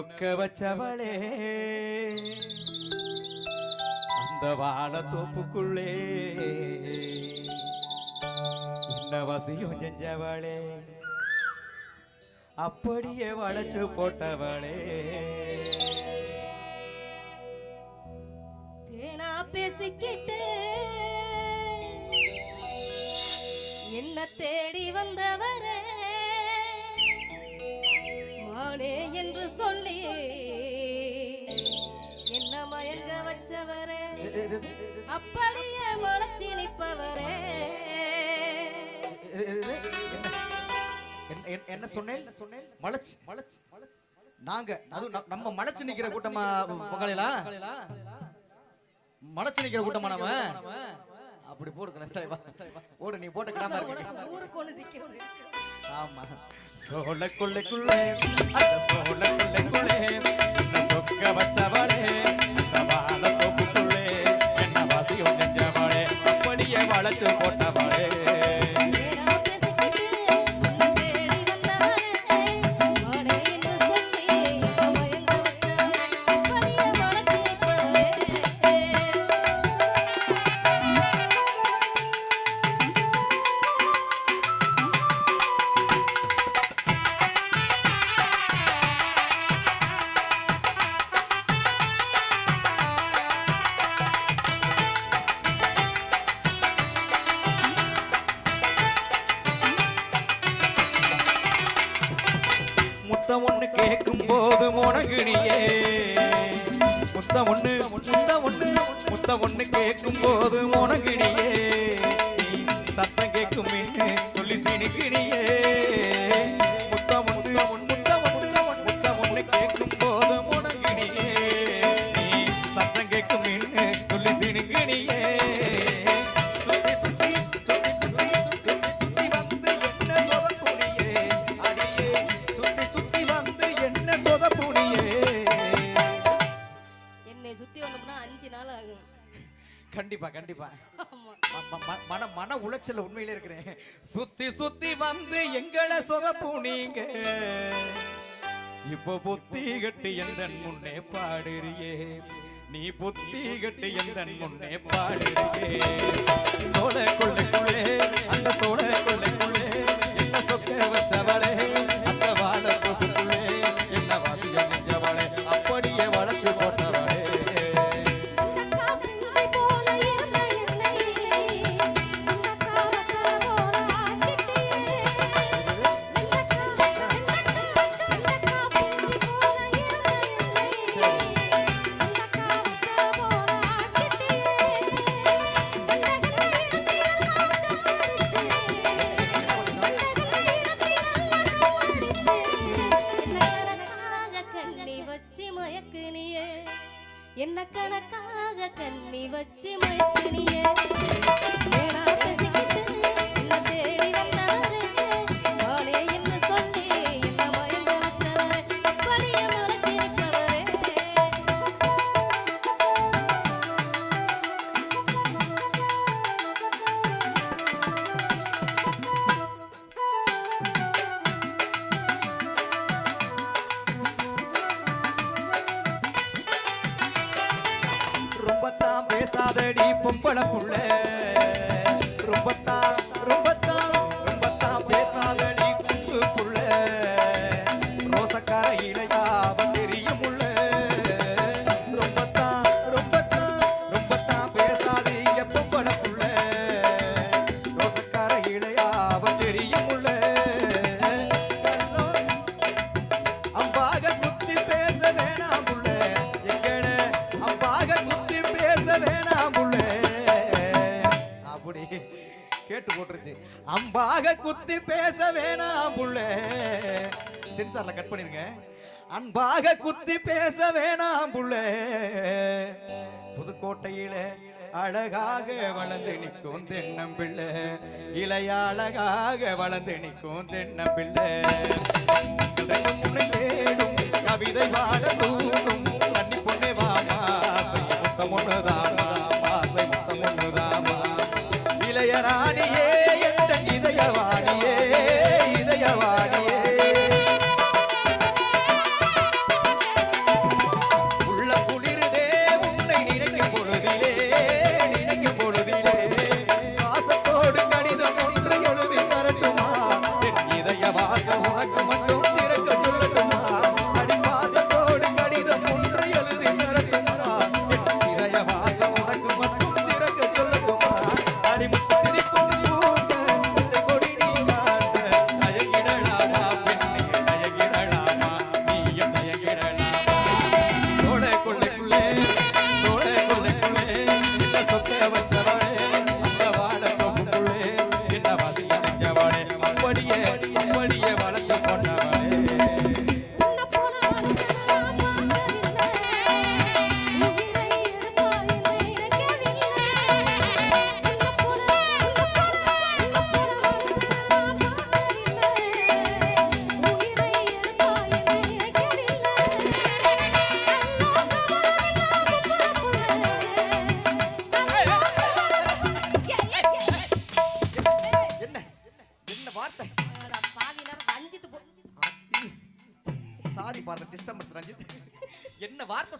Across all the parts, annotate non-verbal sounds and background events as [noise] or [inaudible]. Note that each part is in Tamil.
சொக்க வச்சவளே. அந்த வாழ தோப்புக்குள்ளே. என்ன வசியம் செஞ்சவளே. அப்படியே வளைச்சு போட்டவளே. தேனா பேசிக்கிட்டு என்ன தேடி வந்தவரே. மானே என்று சொல்லி என்ன மயங்க வச்சவரே? அப்படியே முளைச்சி நிற்பவரே. என்ன- என்ன- என்ன சொன்னேன்? மலைச்சு மலைச்சு நாங்க நம்ம மலைச்சு நிக்கிற கூட்டமா பங்காளிலா? மலைச்சு நிக்கிற கூட்டமா நாம? அப்படி போடு தலைவா. [laughs] ஓடு நீ போட்ட கிடாம இருக்கு. ஊருக்கு ஒண்ணு ஆமா. சோழ கொள்ளைக்குள்ளே அந்த சோழ கொள்ளைக்குள்ளே சொக்க வச்சவளே இந்த வாழ என்ன அப்படியே வளைச்சு போட்டவளே. முத்தம் ஒண்ணு கேட்கும் போது முனகினியே. முத்தம் ஒண்ணு முத்தம் ஒண்ணு முத்தம் ஒண்ணு கேட்கும் போது முனகினியே. சத்தம் கேட்கும் சொல்லி சினுக்கினியே. முத்தம் ஒண்ணு முத்தம் ஒண்ணு முத்தம் ஒண்ணு கேட்கும் போது முனகினியே. சத்தம் கேட்கும் சொல்லி சினுக்கினியே. உளைச்சல் உண்மையில இருக்கிறேன். சுத்தி சுத்தி வந்து எங்களை சொதப்புனீங்க இப்போ புத்தி கட்டி எந்த முன்னே பாடுறியே? நீ புத்தி கட்டி எந்த முன்னே பாடுறியே? சோழ கொள்ளைக்குள்ளே அந்த சோழ கொள்ளைக்குள்ளே என்ன சொக்க வச்சவளே? பேசாதடி பொம்பளை சென்சார்ல கட் பண்ணிருங்க அன்பாக குத்தி பேச வேணாம் புள்ள. புதுக்கோட்டையில அழகாக வளர்ந்து நிற்கும் தென்னம் பிள்ளை. இளைய அழகாக வளர்ந்து நிற்கும் தென்னம் பிள்ளை. தேடும் கவிதை வாழ தூங்கும் கண்ணி பொண்ணே வாமா ஆசை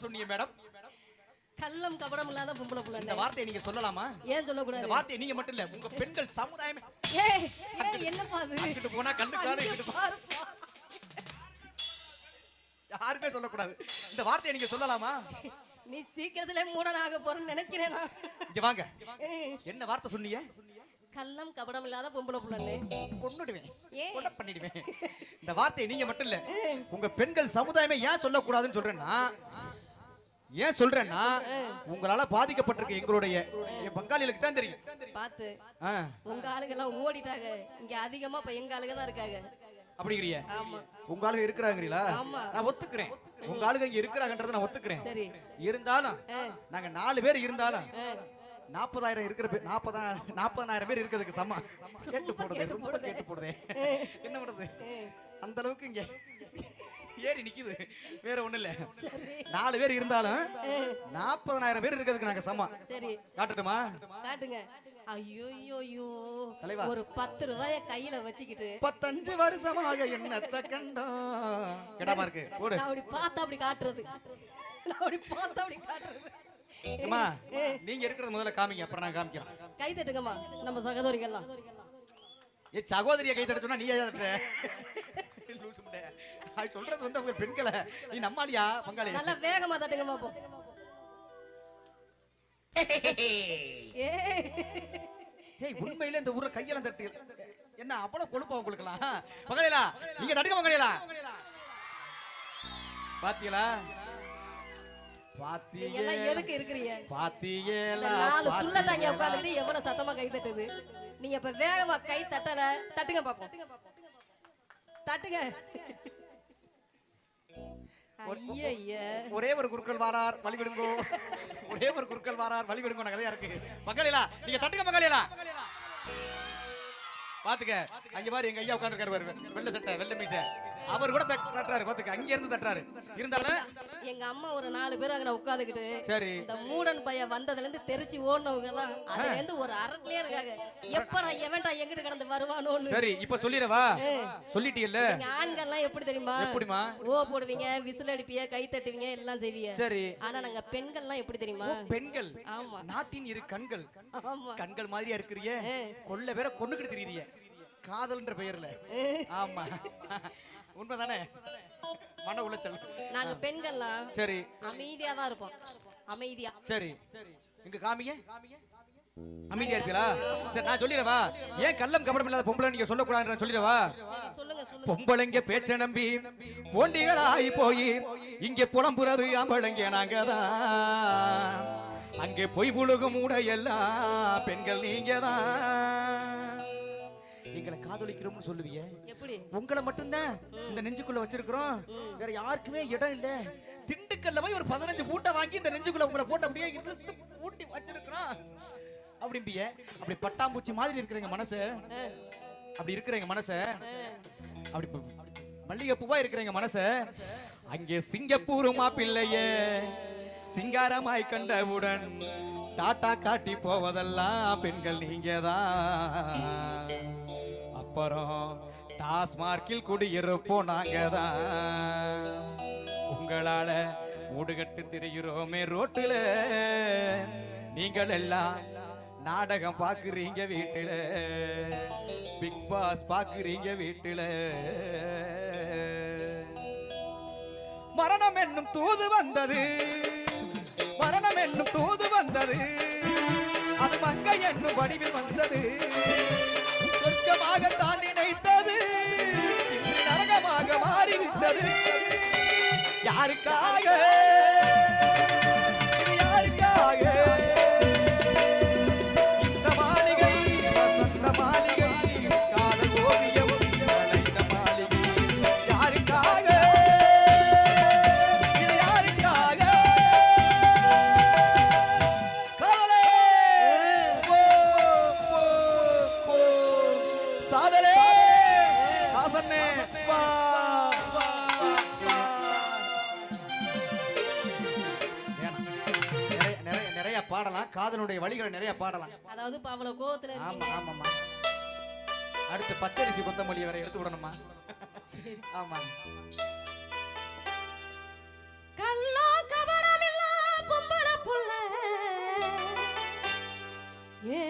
சொன்னீங்க மேடம். கள்ளம் கபடம் இல்லாத பொம்பளை புள்ள இந்த வார்த்தையை நீங்க சொல்லலாமா? ஏன் இந்த சொல்லக்கூடாது வார்த்தையை நீங்க மட்டும் இல்ல உங்க பெண்கள் சமுதாயமே. ஏய் என்னப்பா அது? அங்கிட்டு போனா கண்ணு காணு அங்க இங்கிட்டு போ- பாருப்பா. யாருமே சொல்லக்கூடாது. இந்த வார்த்தையை நீங்க சொல்லலாமா? நீ சீக்கிரத்திலே மூடனாக போறேன்னு நினைக்கிறேன் நான். இங்க வாங்க. என்ன வார்த்தை சொன்னீங்க? கள்ளம் கபடம் இல்லாத பொம்பளை புள்ளே கொன்னுடுவேன்? கொலை பண்ணிடுவேன். இந்த வார்த்தையை நீங்க மட்டும் இல்ல உங்க பெண்கள் சமுதாயமே ஏன் சொல்லக்கூடாதுன்னு சொல்றேன்னா ஏன் சொல்றேன்னா உங்களால பாதிக்கப்பட்டிருக்க எங்களுடைய என் பங்காளிகளுக்கு தான் தெரியும். பார்த்து. ஆ, உங்க ஆளுங்க எல்லாம் ஓடிட்டாங்க. இங்க அதிகமா இப்ப எங்க ஆளுங்க தான் இருக்காங்க. அப்படிங்கிறிய? ஆமா. உங்க ஆளுங்க இருக்கிறாங்கிறீங்களா? ஆமா. நான் ஒத்துக்கிறேன். உங்க ஆளுங்க இங்க இருக்கிறாங்கன்றத நான் ஒத்துக்கிறேன். சரி. இருந்தாலும். நாங்க நாலு பேர் இருந்தாலும். நாற்பதாயிரம் இருக்கிற பேர் நாற்பதாயிரம் நாற்பதாயிரம் பேர் இருக்கிறதுக்கு சமமா. கேட்டு கேட்டு ரொம்ப போடுதே. கேட்டு போடுதே. என்ன பண்ணுறது ஏய், அந்த அளவுக்கு இங்க ஏறி நிக்குது. வேற ஒண்ணு இல்ல நாலு பேர் இருந்தாலும் நாற்பதாயிரம் பேர் இருக்கிறதுக்கு நாங்க சமம். சரி. காட்டட்டுமா? காட்டுங்க. ஐயோ ஐயோ தலைவா. ஒரு பத்து ரூபாய கையில வச்சுக்கிட்டு. முப்பத்தஞ்சு வருஷமாக என்னத்த கண்டோம் கிடாம இருக்கு அப்படி பார்த்தா அப்படி காட்டுறது. அப்படி பார்த்தா அப்படி காட்டுறது. அம்மா நீங்க இருக்கிறது முதல்ல காமிங்க அப்புறம் நான் காமிக்கிறேன். கை தட்டுங்கம்மா நம்ம சகோதரிகள்லாம். ஏ சகோதரியை கை தட்ட சொன்னா நீ? லூசு முண்டை. அது சொல்றது வந்து அவங்க பெண்களை நீ நம்மாலியா பங்காளி? நல்லா வேகமா தட்டுங்கம்மா போ ஏ. ஏய் உண்மையில இந்த ஊர்ல கையெல்லாம் தட்டு என்ன அவ்வளவு கொழுப்பா உங்களுக்குலாம் பங்காளியா நீங்க தட்டுங்க பங்காளியா பாத்தீங்களா? எதுக்கு இருக்கிறீங்க? பாத்தீங்களா? நாலு சுள்ள தாங்க எவ்வளவு சத்தமா கை தட்டுது? நீங்க இப்ப வேகமா கை தட்டல தட்டுங்க பாப்போம். தட்டுங்க. ஒரே ஒரு குருக்கள் வாரார் வழிவிடுங்கோ ஒரே ஒரு குருக்கள் வாரார் வழிவிடுங்கோ கதையா இருக்கு. மகளிலா நீங்க தட்டுங்க மகளிலா. பாத்துக்க. அங்க பாரு எங்க ஐயா உட்கார்ந்திருக்காரு பாரு வெள்ளை சட்டை வெள்ளை மீசை. அவர் கூட தட்- தட்டுறாரு பாத்துக்க. அங்க இருந்து தட்டுறாரு. இருந்தாலும் எங்க அம்மா ஒரு நாலு பேர் அங்க உட்காந்துக்கிட்டு சரி. இந்த மூடன் பையன் வந்ததுல இருந்து தெரிச்சு ஓடினவங்க தான். அதுல இருந்து ஒரு அரட்லயே இருக்காங்க. எப்படா எவன்டா எங்கிட்டு கடந்து வருவானோன்னு. சரி இப்ப சொல்லிடவா? சொல்லிட்டீல்ல நீங்க ஆண்கள்லாம் எப்படி தெரியுமா? எப்படிமா ஓ போடுவீங்க விசில் அடிப்பீங்க கை தட்டுவீங்க எல்லாம் செய்வீங்க. சரி. ஆனா நாங்க பெண்கள்லாம் எப்படி தெரியுமா? பெண்கள். ஆமா. நாட்டின் இரு கண்கள். ஆமா. கண்கள் மாதிரியா இருக்கிறிய. கொல்ல பேரை கொண்டுகிட்டு திரியறிய. காதல்ன்ற பெயர்ல. ஆமா. உண்மைதானே? மன உளைச்சல். நாங்க பெண்கள்லாம் சரி. அமைதியா தான் இருப்போம். அமைதியா. சரி. இங்க காமிங்க. அமைதியா இருப்பீங்களா சரி நான் சொல்லிடவா? ஏன் கள்ளம் கபடம் இல்லாத பொம்பளை நீங்க சொல்லக்கூடாதுன்னு சொல்லிடவா? சரி பொம்பளைங்க பேச்ச நம்பி போண்டிகளாய் போய் இங்கே புலம்புறது ஆம்பளைங்க நாங்க தான் அங்கே பொய் புழுகும் மூடையெல்லாம் பெண்கள் நீங்க தான் எங்களை காதலிக்கிறோம்னு சொல்லுவீங்க எப்படி? உங்களை மட்டும்தான் இந்த நெஞ்சுக்குள்ள வச்சிருக்கிறோம். வேற யாருக்குமே இடம் இல்ல. திண்டுக்கல்ல போய் ஒரு பதினஞ்சு மூட்டை வாங்கி இந்த நெஞ்சுக்குள்ள உங்களை போட்டு அப்படியே இழுத்து பூட்டி வச்சிருக்கிறோம். அப்படிம்பிய. அப்படி பட்டாம்பூச்சி மாதிரி இருக்கிற மனசு. அப்படி இருக்கிற எங்க மனச அப்படி மல்லிகைப்பூவா இருக்கிற எங்க மனச. அங்கே சிங்கப்பூர் மாப்பிள்ளையே சிங்காரமாய் கண்டவுடன் டாட்டா காட்டி போவதெல்லாம் பெண்கள் நீங்க தான் போறோம். டாஸ்மார்க்கில் குடியிருப்போம் நாங்க தான் உங்களால மூடுகட்டு திரிகிறோமே ரோட்டுல. நீங்கள் எல்லாம் நாடகம் பாக்குறீங்க வீட்டுல. பிக் பாஸ் பாக்குறீங்க வீட்டுல. மரணம் என்னும் தூது வந்தது. மரணம் என்னும் தூது வந்தது. அது மங்கை என்னும் வடிவில் வந்தது. சொர்க்கமாக தான் நினைத்தது. நரகமாக மாறிவிட்டது. யாருக்காக பாடலாம். காதலுடைய வழிகளை நிறைய பாடலாம். அதாவது இப்ப அவ்வளவு கோவத்துல ஆமா இருக்கீங்க. ஆமாம்மா. அடுத்து பச்சரிசி கொத்தமல்லி வரை எடுத்து விடணுமா சரி. ஆமா. கல்லோ கவனமில்லா பொம்பள புள்ள. ஏ